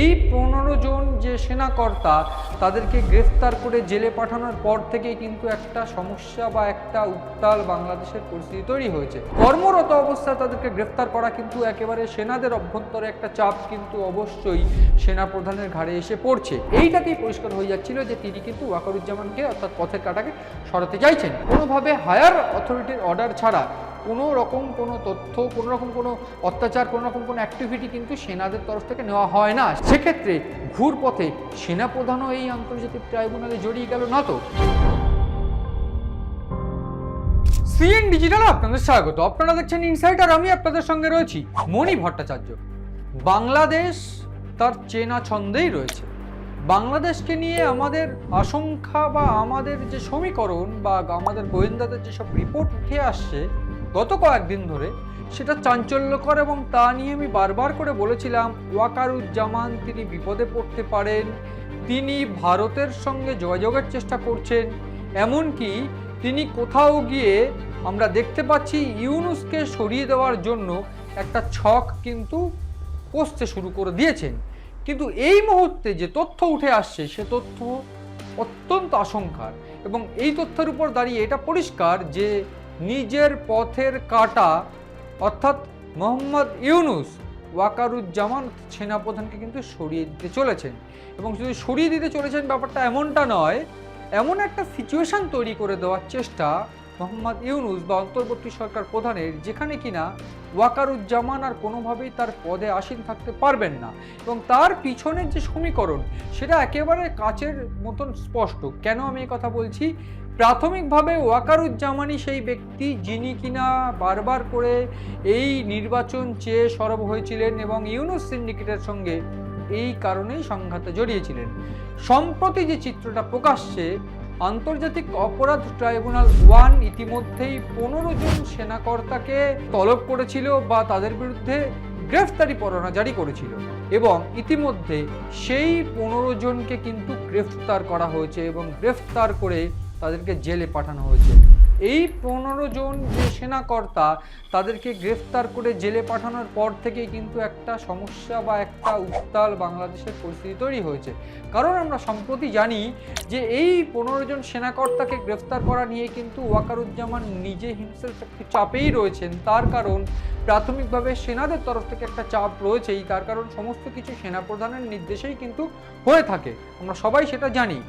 এই পনেরো জন যে সেনাকর্তা তাদেরকে গ্রেফতার করে জেলে পাঠানোর পর থেকেই কিন্তু একটা সমস্যা বা একটা উত্তাল বাংলাদেশের পরিস্থিতি তৈরি হয়েছে। কর্মরত অবস্থায় তাদেরকে গ্রেফতার করা কিন্তু একেবারে সেনাদের অভ্যন্তরে একটা চাপ কিন্তু অবশ্যই সেনা প্রধানের ঘাড়ে এসে পড়ছে। এইটাতেই পরিষ্কার হয়ে যাচ্ছিল যে তিনি কিন্তু ওয়াকারুজ্জামানকে অর্থাৎ পথের কাটাকে সরাতে চাইছেন। কোনোভাবে হায়ার অথরিটির অর্ডার ছাড়া কোনো রকম কোনো তথ্য, কোনো রকম কোনো অত্যাচার, কোনো রকম কোনো অ্যাক্টিভিটি কিন্তু সেনাদের তরফ থেকে নেওয়া হয় না। সেক্ষেত্রে ঘুর পথে সেনাপ্রধানও এই আন্তর্জাতিক ট্রাইব্যুনালে জড়িয়ে গেল না তো? সিএন ডিজিটাল আপনাদের স্বাগত। আপনারা দেখছেন ইনসাইট আর আমি আপনাদের সঙ্গে রয়েছি মণি ভট্টাচার্য। বাংলাদেশ তার চেনা ছন্দেই রয়েছে। বাংলাদেশকে নিয়ে আমাদের আশঙ্কা বা আমাদের যে সমীকরণ বা আমাদের গোয়েন্দাদের যেসব রিপোর্ট উঠে আসছে গত কয়েকদিন ধরে সেটা চাঞ্চল্যকর এবং তা নিয়ে আমি বারবার করে বলেছিলাম, ওয়াকারুজ্জামান তিনি বিপদে পড়তে পারেন, তিনি ভারতের সঙ্গে যোগাযোগের চেষ্টা করছেন, এমনকি তিনি কোথাও গিয়ে আমরা দেখতে পাচ্ছি ইউনুসকে সরিয়ে দেওয়ার জন্য একটা ছক কিন্তু কষতে শুরু করে দিয়েছেন। কিন্তু এই মুহূর্তে যে তথ্য উঠে আসছে, সে তথ্য অত্যন্ত আশঙ্কার এবং এই তথ্যের উপর দাঁড়িয়ে এটা পরিষ্কার যে নিজের পথের কাটা, অর্থাৎ মোহাম্মদ ইউনুস ওয়াকারুজ্জামান সেনাপ্রধানকে কিন্তু সরিয়ে দিতে চলেছেন। এবং শুধু সরিয়ে দিতে চলেছেন ব্যাপারটা এমনটা নয়, এমন একটা সিচুয়েশান তৈরি করে দেওয়ার চেষ্টা মোহাম্মদ ইউনুস বা অন্তর্বর্তী সরকার প্রধানের, যেখানে কিনা ওয়াকারুজ্জামান আর কোনোভাবেই তার পদে আসীন থাকতে পারবেন না। এবং তার পিছনের যে সমীকরণ, সেটা একেবারে কাচের মতন স্পষ্ট। কেন আমি কথা বলছি? প্রাথমিকভাবে ওয়াকারুজ্জামানই সেই ব্যক্তি যিনি কিনা বারবার করে এই নির্বাচন চেয়ে সরব হয়েছিলেন এবং ইউনুস সিন্ডিকেটের সঙ্গে এই কারণেই সংঘাতে জড়িয়েছিলেন। সম্প্রতি যে চিত্রটা প্রকাশ্যে আন্তর্জাতিক অপরাধ ট্রাইব্যুনাল ওয়ান ইতিমধ্যেই পনেরো জন সেনাকর্তাকে তলব করেছিল বা তাদের বিরুদ্ধে গ্রেফতারি পরোয়ানা জারি করেছিল। এবং ইতিমধ্যে সেই পনেরো জনকে কিন্তু গ্রেফতার করা হয়েছে এবং গ্রেফতার করে তাদেরকে জেলে পাঠানো হয়েছে। এই পনেরো জন যে সেনাকর্তা তাদেরকে গ্রেফতার করে জেলে পাঠানোর পর থেকেই কিন্তু একটা সমস্যা বা একটা উত্তাল বাংলাদেশের পরিস্থিতি তৈরি হয়েছে। কারণ আমরা সম্প্রতি জানি যে এই পনেরো জন সেনাকর্তাকে গ্রেফতার করা নিয়ে কিন্তু ওয়াকারুজ্জামান নিজে হিমসেলফ একটি চাপেই রয়েছেন। তার কারণ প্রাথমিকভাবে সেনাদের তরফ থেকে একটা চাপ রয়েছেই। তার কারণ সমস্ত কিছু সেনাপ্রধানের নির্দেশেই কিন্তু হয়ে থাকে। আমরা সবাই সেটা জানি।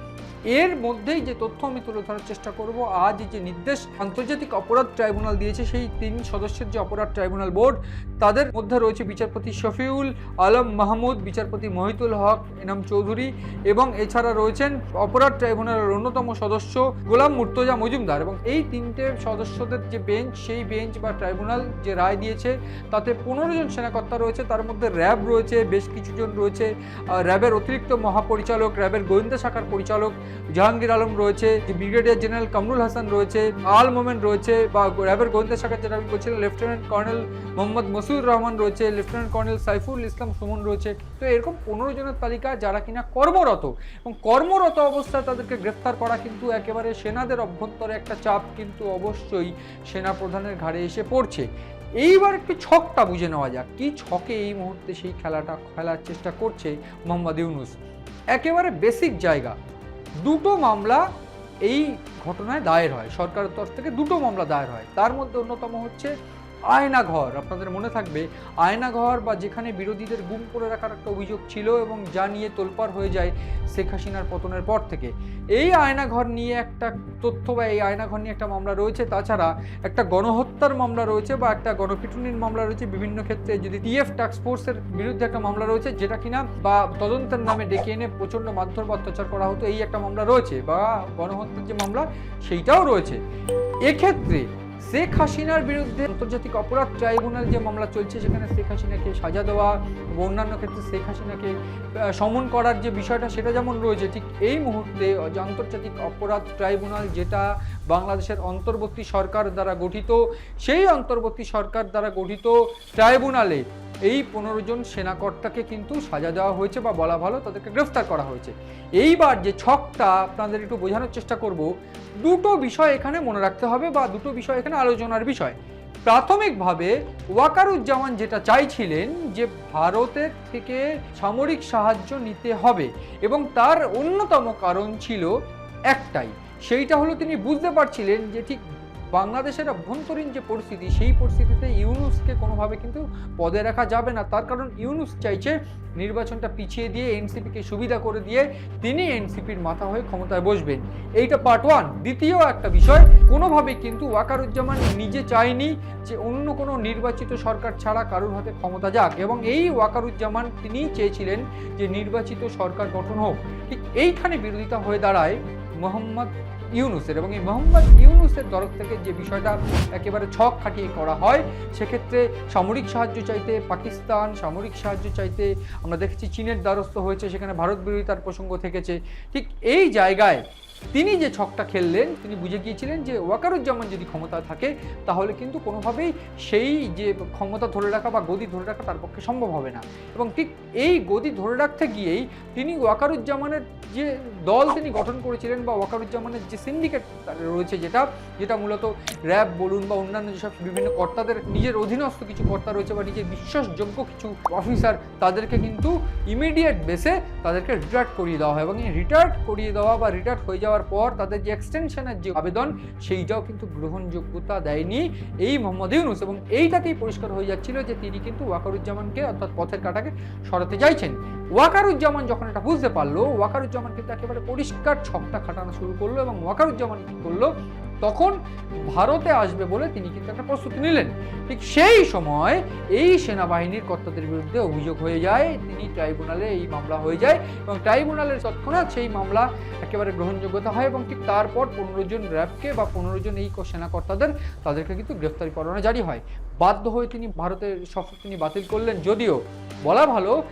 এর মধ্যেই যে তথ্য আমি তুলে ধরার চেষ্টা করব, আজ যে নির্দেশ আন্তর্জাতিক অপরাধ ট্রাইব্যুনাল দিয়েছে। সেই তিন সদস্যের যে অপরাধ ট্রাইব্যুনাল বোর্ড, তাদের মধ্যে রয়েছে বিচারপতি শফিউল আলম মাহমুদ, বিচারপতি মহিতুল হক এনাম চৌধুরী এবং এছাড়া রয়েছেন অপরাধ ট্রাইব্যুনালের অন্যতম সদস্য গোলাম মুর্তজা মজুমদার। এবং এই তিনটে সদস্যদের যে বেঞ্চ, সেই বেঞ্চ বা ট্রাইব্যুনাল যে রায় দিয়েছে, তাতে পনেরো জন সেনাকর্তা রয়েছে। তার মধ্যে র্যাব রয়েছে, বেশ কিছুজন রয়েছে। র্যাবের অতিরিক্ত মহাপরিচালক, র্যাবের গোয়েন্দা শাখার পরিচালক জাহাঙ্গীর আলম রয়েছে। ব্রিগেডিয়ার জেনারেল কামরুল হাসান রয়েছে। আল মোমেন রয়েছে বা র্যাবের গোয়েন্দা শাখার যেটা আমি বলছিলাম লেফটেন্যান্ট কর্নেল মোহাম্মদ মসুর রহমান রয়েছে লেফটেন্যান্ট কর্নেল সাইফুল ইসলাম সুমন রয়েছে। তো এরকম পনেরো জনের তালিকা যারা কিনা কর্মরত, এবং কর্মরত অবস্থায় তাদেরকে গ্রেফতার করা কিন্তু একেবারে সেনাদের অভ্যন্তরে একটা চাপ কিন্তু অবশ্যই সেনা প্রধানের ঘাড়ে এসে পড়ছে। এইবার একটু ছকটা বুঝে নেওয়া যাক, কি ছকে এই মুহূর্তে সেই খেলাটা খেলার চেষ্টা করছে মোহাম্মদ ইউনুস? একেবারে বেসিক জায়গা, দুটো মামলা এই ঘটনায় দায়ের হয়, সরকারের তরফ থেকে দুটো মামলা দায়ের হয়। তার মধ্যে অন্যতম হচ্ছে আয়নাঘর। আপনাদের মনে থাকবে, আয়নাঘর বা যেখানে বিরোধীদের গুম করে রাখার একটা অভিযোগ ছিল এবং যা নিয়ে তোলপাড় হয়ে যায় শেখ হাসিনার পতনের পর থেকে। এই আয়নাঘর নিয়ে একটা তথ্য বা এই আয়নাঘর নিয়ে একটা মামলা রয়েছে, তাছাড়া একটা গণহত্যার মামলা রয়েছে বা একটা গণপিটুনির মামলা রয়েছে। বিভিন্ন ক্ষেত্রে যদি টিএফ ফোর্সের বিরুদ্ধে একটা মামলা রয়েছে, যেটা কিনা বা তদন্তের নামে ডেকে এনে প্রচণ্ড বা অত্যাচার করা হতো, এই একটা মামলা রয়েছে বা গণহত্যার যে মামলা, সেইটাও রয়েছে। এক্ষেত্রে শেখ হাসিনার বিরুদ্ধে আন্তর্জাতিক অপরাধ ট্রাইব্যুনাল যে মামলা চলছে সেখানে শেখ হাসিনাকে সাজা দেওয়া এবং অন্যান্য ক্ষেত্রে শেখ হাসিনাকে সমন করার যে বিষয়টা সেটা যেমন রয়েছে, ঠিক এই মুহূর্তে আন্তর্জাতিক অপরাধ ট্রাইব্যুনাল যেটা বাংলাদেশের অন্তর্বর্তী সরকার দ্বারা গঠিত, সেই অন্তর্বর্তী সরকার দ্বারা গঠিত ট্রাইব্যুনালে এই পনেরো জন সেনাকর্তাকে কিন্তু সাজা দেওয়া হয়েছে বা বলা ভালো তাদেরকে গ্রেফতার করা হয়েছে। এইবার যে ছকটা আপনাদের একটু বোঝানোর চেষ্টা করব, দুটো বিষয় এখানে মনে রাখতে হবে বা দুটো বিষয় এখানে আলোচনার বিষয়। প্রাথমিকভাবে ওয়াকারুজ্জামান যেটা চাইছিলেন যে ভারতের থেকে সামরিক সাহায্য নিতে হবে এবং তার অন্যতম কারণ ছিল একটাই, সেইটা হলো তিনি বুঝতে পারছিলেন যে ঠিক বাংলাদেশের অভ্যন্তরীণ যে পরিস্থিতি, সেই পরিস্থিতিতে ইউনুসকে কোনোভাবে কিন্তু পদে রাখা যাবে না। তার কারণ ইউনুস চাইছে নির্বাচনটা পিছিয়ে দিয়ে এনসিপিকে সুবিধা করে দিয়ে তিনি এনসিপির মাথা হয়ে ক্ষমতায় বসবেন। এইটা পার্ট ওয়ান দ্বিতীয় একটা বিষয় কোনোভাবেই কিন্তু ওয়াকারুজ্জামান নিজে চায়নি যে অন্য কোনো নির্বাচিত সরকার ছাড়া কারোর হাতে ক্ষমতা যাক এবং এই ওয়াকারুজ্জামান তিনি চেয়েছিলেন যে নির্বাচিত সরকার গঠন হোক। ঠিক এইখানে বিরোধিতা হয়ে দাঁড়ায় মোহাম্মদ ইউনুসের এবং এই মোহাম্মদ ইউনুসের তরফ থেকে যে বিষয়টা একেবারে ছক খাটিয়ে করা হয়, সেক্ষেত্রে সামরিক সাহায্য চাইতে পাকিস্তান, সামরিক সাহায্য চাইতে আমরা দেখেছি চীনের দ্বারস্থ হয়েছে, সেখানে ভারত বিরোধিতার প্রসঙ্গ থেকেছে। ঠিক এই জায়গায় তিনি যে ছকটা খেললেন, তিনি বুঝে গিয়েছিলেন যে ওয়াকারুজ্জামান যদি ক্ষমতা থাকে, তাহলে কিন্তু কোনোভাবেই সেই যে ক্ষমতা ধরে রাখা বা গদি ধরে রাখা তার পক্ষে সম্ভব হবে না। এবং ঠিক এই গদি ধরে রাখতে গিয়েই তিনি ওয়াকারুজ্জামানের যে দল তিনি গঠন করেছিলেন বা ওয়াকারুজ্জামানের যে সিন্ডিকেট রয়েছে যেটা যেটা মূলত র্যাব বলুন বা অন্যান্য যেসব বিভিন্ন কর্তাদের, নিজের অধীনস্থ কিছু কর্তা রয়েছে বা নিজের বিশ্বাসযোগ্য কিছু অফিসার তাদেরকে কিন্তু ইমিডিয়েট বেসে তাদেরকে রিটায়ার্ড করিয়ে দেওয়া হয়। এবং এই রিটায়ার্ড করিয়ে দেওয়া বা রিটায়ার্ড হয়ে যাওয়ার পর তাদের যে এক্সটেনশনের যে আবেদন, সেইটাও কিন্তু গ্রহণযোগ্যতা দেয়নি এই মোহাম্মদ ইউনুস। এবং এইটাতেই পরিষ্কার হয়ে যাচ্ছিল যে তিনি কিন্তু ওয়াকারুজ্জামানকে অর্থাৎ পথের কাটাকে সরাতে চাইছেন। ওয়াকারুজ্জামান যখন এটা বুঝতে পারল, ওয়াকারুজ্জামান কিন্তু একেবারে পরিষ্কার ছকটা খাটানো শুরু করল এবং ওয়াকারুজ্জামান কি করল? তখন ভারতে আসবে বলে তিনি কিন্তু একটা প্রস্তুতি নিলেন। ঠিক সেই সময় এই সেনাবাহিনীর কর্তাদের বিরুদ্ধে অভিযোগ হয়ে যায়, তিনি ট্রাইব্যুনালে এই মামলা হয়ে যায় এবং ট্রাইব্যুনালের তৎক্ষণাৎ সেই মামলা একেবারে গ্রহণযোগ্যতা হয় এবং ঠিক তারপর পনেরো জন র্যাবকে বা পনেরো জন এই সেনাকর্তাদের তাদেরকে কিন্তু গ্রেফতারি পরোয়ানা জারি হয়। বাধ্য হয়ে তিনি ভারতের সফর তিনি বাতিল করলেন। যদিও বলা ভালো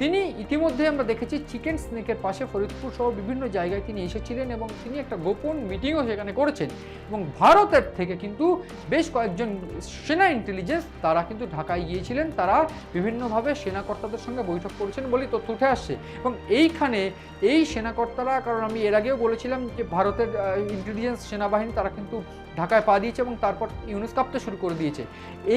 তিনি ইতিমধ্যে আমরা দেখেছি চিকেন স্নেকের পাশে ফরিদপুর সহ বিভিন্ন জায়গায় তিনি এসেছিলেন এবং তিনি একটা গোপন মিটিংও সেখানে করেছেন। এবং ভারতের থেকে কিন্তু বেশ কয়েকজন সেনা ইন্টেলিজেন্স তারা কিন্তু ঢাকায় গিয়েছিলেন। তারা বিভিন্নভাবে সেনাকর্তাদের সঙ্গে বৈঠক করেছেন বলেই তথ্য উঠে আসছে। এবং এইখানে এই সেনাকর্তারা, কারণ আমি এর আগেও বলেছিলাম যে ভারতের ইন্টেলিজেন্স সেনাবাহিনী তারা কিন্তু ঢাকায় পা দিয়েছে এবং তারপর ইউনুস কাঁপতে শুরু করে দিয়েছে।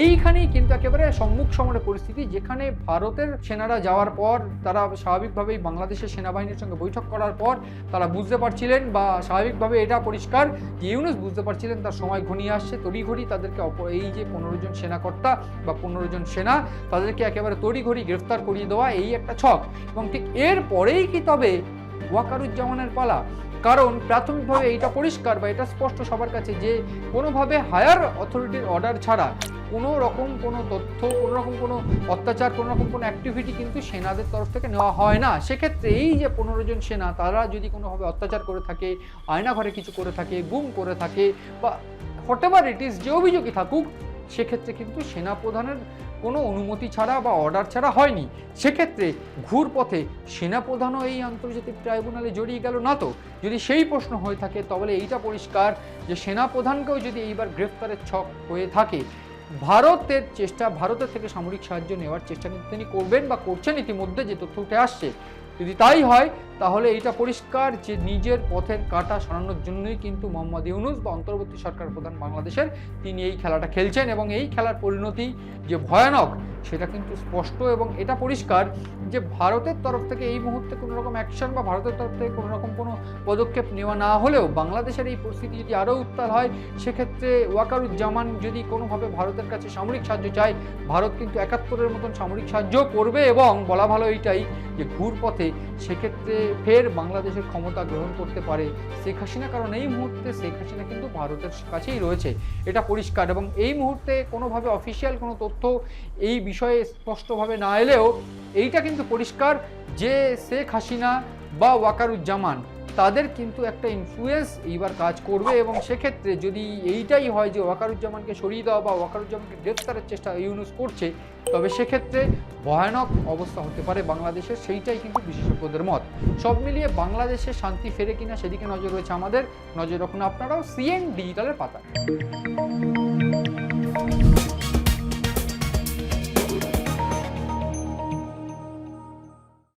এইখানেই কিন্তু একেবারে সম্মুখ সমরের পরিস্থিতি, যেখানে ভারতের সেনারা যাওয়ার পর, তারা স্বাভাবিকভাবেই বাংলাদেশের সেনাবাহিনীর সঙ্গে বৈঠক করার পর, তারা বুঝতে পারছিলেন বা স্বাভাবিকভাবে এটা পরিষ্কার যে ইউনুস বুঝতে পারছিলেন তার সময় ঘনিয়ে আসছে, তড়িঘড়ি তাদেরকে এই যে পনেরো জন সেনাকর্তা বা পনেরো জন সেনা, তাদেরকে একেবারে তড়িঘড়ি গ্রেফতার করিয়ে দেওয়া, এই একটা ছক। এবং ঠিক এর পরেই কি তবে ওয়াকারুজ্জামানের পালা। কারণ প্রাথমিকভাবে এইটা পরিষ্কার বা এটা স্পষ্ট সবার কাছে যে কোনোভাবে হায়ার অথরিটির অর্ডার ছাড়া কোনো রকম কোনো তথ্য, কোনো রকম কোনো অত্যাচার, কোনো রকম কোনো অ্যাক্টিভিটি কিন্তু সেনাদের তরফ থেকে নেওয়া হয় না। সেক্ষেত্রে এই যে পনেরো জন সেনা, তারা যদি কোনোভাবে অত্যাচার করে থাকে, আয়নাঘরে কিছু করে থাকে, গুম করে থাকে বা হোয়াট এভার ইট ইস যে অভিযোগই থাকুক, সেক্ষেত্রে কিন্তু সেনা প্রধানের কোনো অনুমতি ছাড়া বা অর্ডার ছাড়া হয়নি। সেক্ষেত্রে ঘুরপথে সেনাপ্রধানও এই আন্তর্জাতিক ট্রাইব্যুনালে জড়িয়ে গেল না তো? যদি সেই প্রশ্ন হয়ে থাকে, তাহলে এইটা পরিষ্কার যে সেনাপ্রধানকেও যদি এইবার গ্রেফতারের ছক হয়ে থাকে, ভারতের চেষ্টা, ভারতের থেকে সামরিক সাহায্য নেওয়ার চেষ্টা কিন্তু তিনি করবেন বা করছেন ইতিমধ্যে যে তথ্য উঠে আসছে। যদি তাই হয় তাহলে এটা পরিষ্কার যে নিজের পথের কাটা সরানোর জন্যই কিন্তু মোহাম্মদ ইউনুস বা অন্তর্বর্তী সরকার প্রধান বাংলাদেশের তিনি এই খেলাটা খেলছেন এবং এই খেলার পরিণতি যে ভয়ানক, সেটা কিন্তু স্পষ্ট এবং এটা পরিষ্কার যে ভারতের তরফ থেকে এই মুহূর্তে কোনো রকম অ্যাকশন বা ভারতের তরফ থেকে কোনো রকম কোনো পদক্ষেপ নেওয়া না হলেও বাংলাদেশের এই পরিস্থিতি যদি আরও উত্তাল হয়, সেক্ষেত্রে ওয়াকারুজ্জামান যদি কোনোভাবে ভারতের কাছে সামরিক সাহায্য চায়, ভারত কিন্তু একাত্তরের মতন সামরিক সাহায্য করবে এবং বলা ভালো এইটাই যে ঘুরপথে সেক্ষেত্রে ফের বাংলাদেশের ক্ষমতা গ্রহণ করতে পারে শেখ হাসিনা। কারণ এই মুহূর্তে শেখ হাসিনা কিন্তু ভারতের কাছেই রয়েছে। এটা পরিষ্কার এবং এই মুহূর্তে কোনোভাবে অফিসিয়াল কোনো তথ্য এই বিষয়ে স্পষ্টভাবে না এলেও এইটা কিন্তু পরিষ্কার যে শেখ হাসিনা বা ওয়াকারুজ্জামান তাদের কিন্তু একটা ইনফ্লুয়েন্স এইবার কাজ করবে এবং সেক্ষেত্রে যদি এইটাই হয় যে ওয়াকারুজ্জামানকে সরিয়ে দেওয়া বা ওয়াকারুজ্জামানকে গ্রেফতারের চেষ্টা ইউনুস করছে, তবে সেক্ষেত্রে ভয়ানক অবস্থা হতে পারে বাংলাদেশের, সেইটাই কিন্তু বিশেষজ্ঞদের মত। সব মিলিয়ে বাংলাদেশে শান্তি ফেরে কিনা সেদিকে নজর রয়েছে আমাদের। নজর রাখুন আপনারাও সিএন ডিজিটালের পাতা